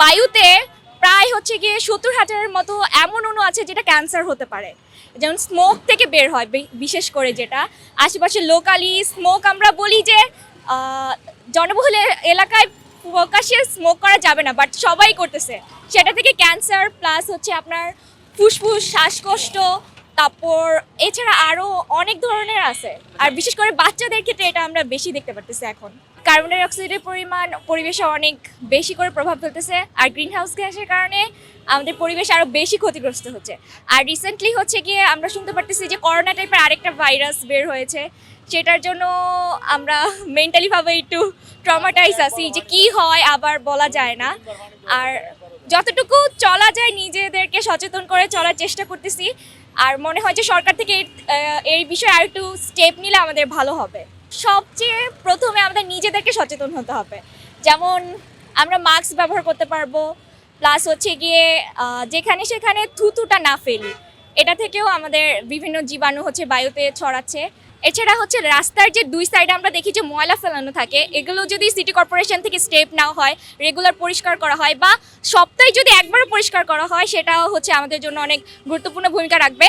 বায়ুতে প্রায় হচ্ছে গিয়ে সত্তর হাজারের মতো এমন অণু আছে যেটা ক্যান্সার হতে পারে। যেমন স্মোক থেকে বের হয় বিশেষ করে যেটা। আশেপাশে লোকালি স্মোক আমরা বলি যে জনবহুল এলাকায় প্রকাশ্যে স্মোক করা যাবে না বাট সবাই করতেছে। সেটা থেকে ক্যান্সার প্লাস হচ্ছে আপনার ফুসফুস, শ্বাসকষ্ট তারপর এছাড়া আরও অনেক ধরনের আছে। আর বিশেষ করে বাচ্চাদের ক্ষেত্রে এটা আমরা বেশি দেখতে পারতেছি এখন। কার্বন ডাই অক্সাইডের পরিমাণ, পরিবেশে অনেক বেশি করে প্রভাব ফেলতেছে। আর গ্রিন হাউস গ্যাসের কারণে আমাদের পরিবেশ আরও বেশি ক্ষতিগ্রস্ত হচ্ছে। আর রিসেন্টলি হচ্ছে গিয়ে আমরা শুনতে পারতেছি যে করোনা টাইপের আরেকটা ভাইরাস বের হয়েছে। সেটার জন্য আমরা মেন্টালিভাবে একটু ট্রমাটাইজ আছি যে কি হয় আবার বলা যায় না। আর যতটুকু চলা যায় নিজেদেরকে সচেতন করে চলার চেষ্টা করতেছি। আর মনে হয় যে সরকার থেকে এই- বিষয়ে আর একটু স্টেপ নিলে আমাদের ভালো হবে। সবচেয়ে প্রথমে আমাদের নিজেদেরকে সচেতন হতে হবে। যেমন আমরা মাস্ক ব্যবহার করতে পারব প্লাস হচ্ছে গিয়ে যেখানে সেখানে থুতুটা না ফেলি, এটা থেকেও আমাদের বিভিন্ন জীবাণু হচ্ছে বায়ুতে ছড়াচ্ছে। এছাড়া হচ্ছে রাস্তার যে দুই সাইডে আমরা দেখি যে ময়লা ফেলানো থাকে, এগুলো যদি সিটি কর্পোরেশন থেকে স্টেপ নেওয়া হয় রেগুলার পরিষ্কার করা হয় বা সপ্তাহে যদি একবারও পরিষ্কার করা হয়, সেটাও হচ্ছে আমাদের জন্য অনেক গুরুত্বপূর্ণ ভূমিকা রাখবে।